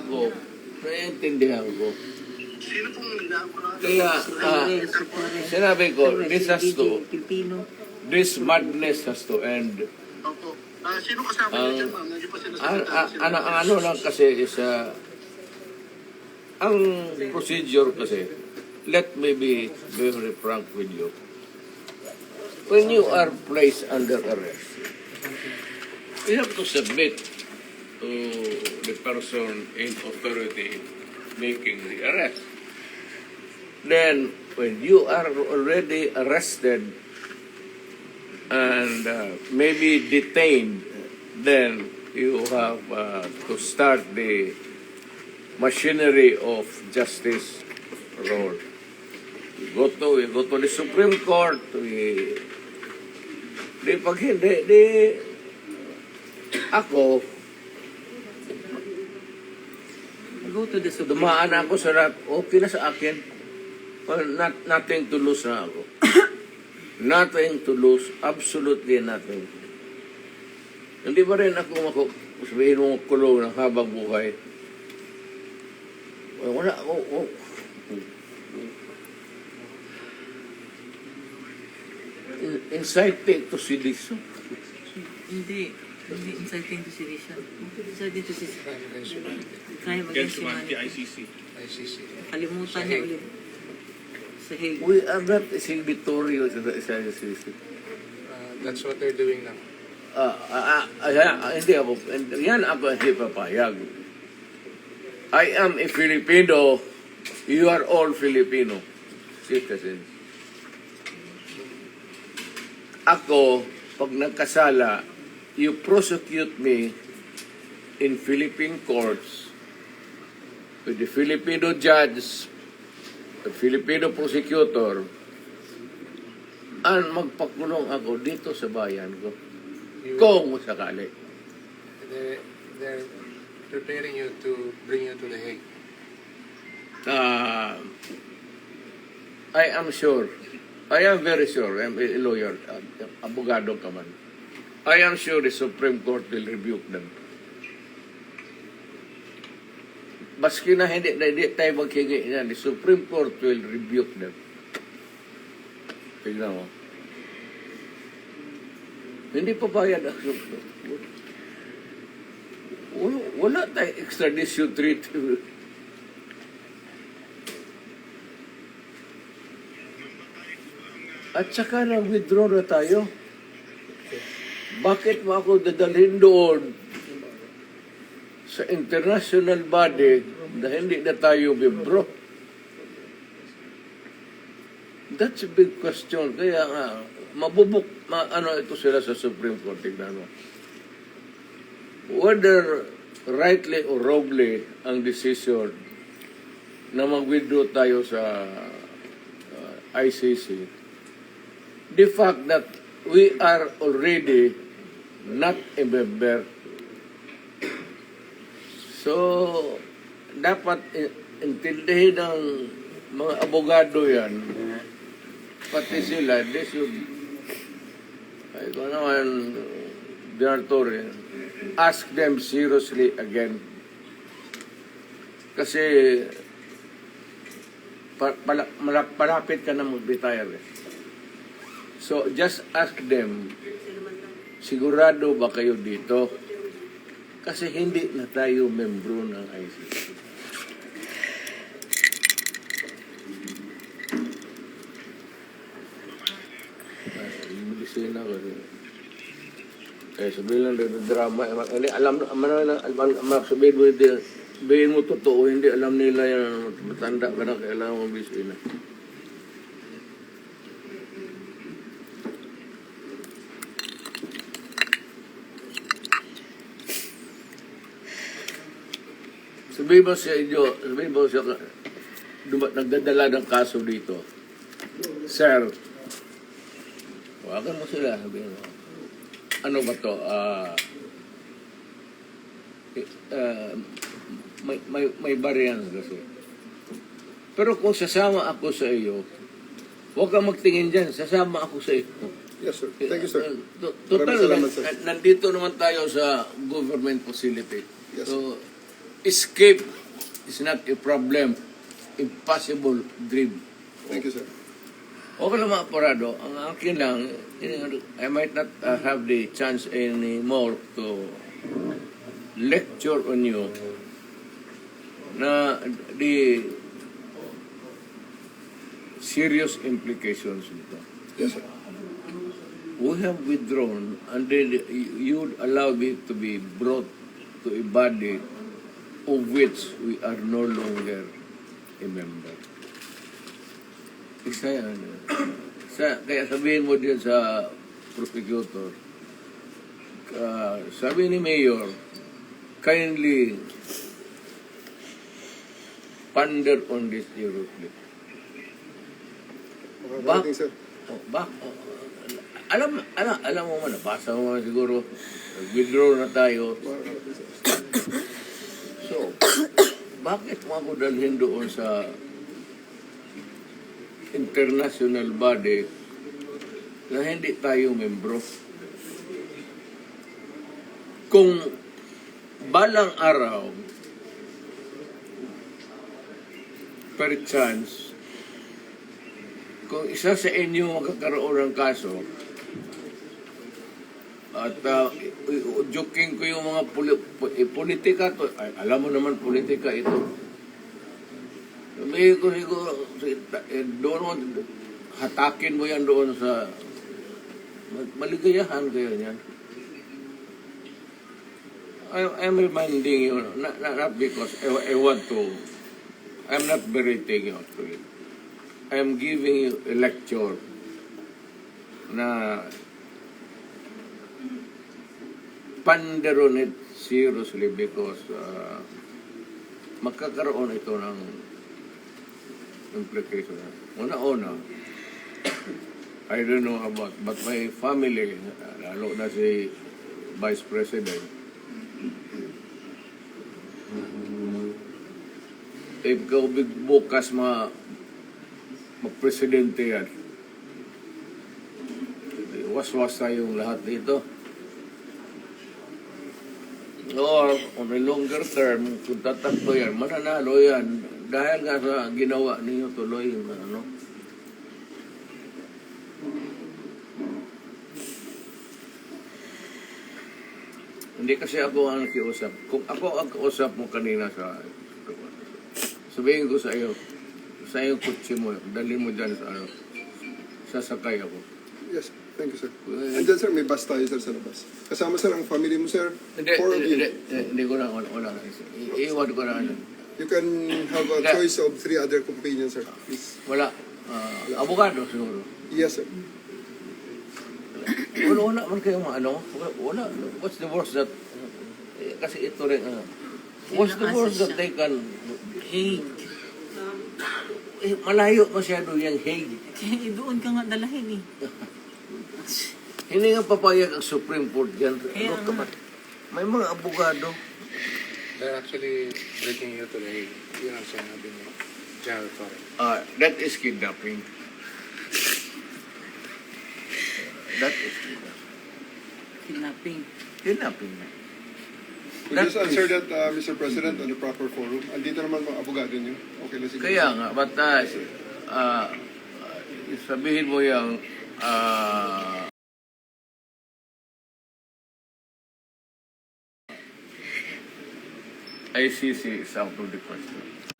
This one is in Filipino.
ako, naiintindihan ko. Sino pong Kaya, ah, sinabi ko, this has to, this madness has to end. Opo. Ah, sino kasama niyo dyan, ma'am? Hindi pa sila Ang, ang, ang, ang ano lang kasi is, ah, ang procedure kasi, let me be very frank with you. When you are placed under arrest, you have to submit to the person in authority making the arrest. Then, when you are already arrested and uh, maybe detained, then you have uh, to start the machinery of justice role. We go to, we go to the Supreme Court, we, di pag hindi, di, ako, Go to the Supreme dumaan ako sa lahat, okay na sa akin. Well, not, nothing to lose na ako. nothing to lose, absolutely nothing. Hindi ba rin ako mako, sabihin mo kulong ng habang buhay? Well, wala ako, oh. In- Inciting to sedition. Hindi. Hindi inciting to sedition. Inciting to sedition. Crime Against against humanity, humanity. ICC. Kalimutan niya ulit. Sa Hague. We are not signatory to the SICC. Uh, that's what they're doing now. Ah, ah, ah, ah, ah, hindi ako, yan ako hindi papayag. I am a Filipino, you are all Filipino citizens. Ako, pag nagkasala, you prosecute me in Philippine courts with the Filipino judge, the Filipino prosecutor, and magpakulong ako dito sa bayan ko. Kung sakali. they're, they're preparing you to bring you to the Hague. Uh, I am sure, I am very sure, I'm a lawyer, uh, abogado ka man. I am sure the Supreme Court will rebuke them. Baski na hindi, na hindi tayo maghingi niyan, the Supreme Court will rebuke them. Tignan mo. Hindi pa bayad ang Supreme Court. Wala, wala tayong extradition treaty. At saka nag-withdraw na tayo. Bakit mo ako dadalhin doon sa international body na hindi na tayo bibro? That's a big question. Kaya nga, mabubuk, ma, ano ito sila sa Supreme Court, tignan mo. Whether rightly or wrongly ang decision na mag-withdraw tayo sa uh, ICC, the fact that we are already not a member. So, dapat intindihin ng mga abogado yan, pati sila, they should, ay ko naman, General Torre, ask them seriously again. Kasi, pa, pala, palapit ka na mag-retire. eh. So, just ask them, sigurado ba kayo dito? Kasi hindi na tayo membro ng ICC. Medisina ko rin. Eh, sabihin lang rin, drama. Hindi, alam, alam, alam, alam, alam, sabihin mo, hindi, sabihin mo totoo, hindi alam nila yan, matanda ka na, kailangan mo bisina. Sabihin mo sa inyo, sabihin mo sa nagdadala ng kaso dito. Sir, wagan mo sila, sabihin mo. Ano ba to? Ah, eh, ah, may, may, may bariyan kasi. Pero kung sasama ako sa iyo, huwag kang magtingin dyan, sasama ako sa iyo. Yes, sir. Thank you, sir. Uh, to- Total, salamat, sir. nan- nandito naman tayo sa government facility. Yes, so, escape is not a problem. Impossible dream. Thank you, sir. Okay lang mga porado. Ang akin lang, I might not uh, have the chance anymore to lecture on you na the serious implications nito. Yes, sir. We have withdrawn and then you allow me to be brought to a body of which we are no longer a member. Isa yan. Sa, kaya sabihin mo din sa prosecutor, uh, sabi ni Mayor, kindly ponder on this seriously. Ba- Makakarating, sir. Oh, bak oh, alam, alam, alam mo man, nabasa mo man siguro, withdraw na tayo. Bakit mo ako dalhin doon sa international body na hindi tayo membro? Kung balang araw, per chance, kung isa sa inyo magkakaroon ng kaso, at uh, joking ko yung mga poli- po- eh, politika to. Ay, alam mo naman politika ito. Sabi ko siguro, eh, doon hatakin mo yan doon sa ma- maligayahan kayo niyan. I, I'm reminding you, not, not because I, I want to, I'm not berating you actually. I'm giving you a lecture na ponder on it seriously because uh, magkakaroon ito ng implication. Una-una, I don't know about, but my family, lalo na si Vice President, if ikaw bukas ma magpresidente yan, was-was tayong lahat dito. Or on a longer term, kung tatakbo yan, mananalo yan. Dahil nga sa ginawa ninyo tuloy yung ano. Hindi kasi ako ang nakiusap. Kung ako ang kausap mo kanina sa... Sabihin ko sa iyo, sa iyong kutsi mo, dalhin mo dyan sa ano, sasakay ako. Yes, thank you, sir. Andyan, sir, may bus tayo, sir, sa labas. Kasama, sir, ang family mo, sir. Hindi, Four of hindi, you. hindi, hindi ko na, wala, wala. I- Iwan ko ano. You can have a Hindi. choice of three other companions, sir. Please. wala. Ah, abogado siguro. Yes, sir. Wala, wala man kayong ano, wala, wala. What's the worst that, eh, kasi ito rin, ano, what's the worst that they can, Hague. eh, malayo masyado yung Hague. Kaya doon ka nga dalahin eh. Hindi nga papayag ang Supreme Court yan. Kaya Ano ka ba? May mga abogado. They're actually breaking you to the Hague. Yun ang sinabi ni General Torre. Ah, that is kidnapping. That is kidnapping. Kidnapping. Kidnapping. Will That just answer is- that, uh, Mr. President, on the proper forum. Andito naman mga abogado niyo. Okay na siguro. Kaya nga, but uh, uh, sabihin mo yung uh, ICC is out of the question.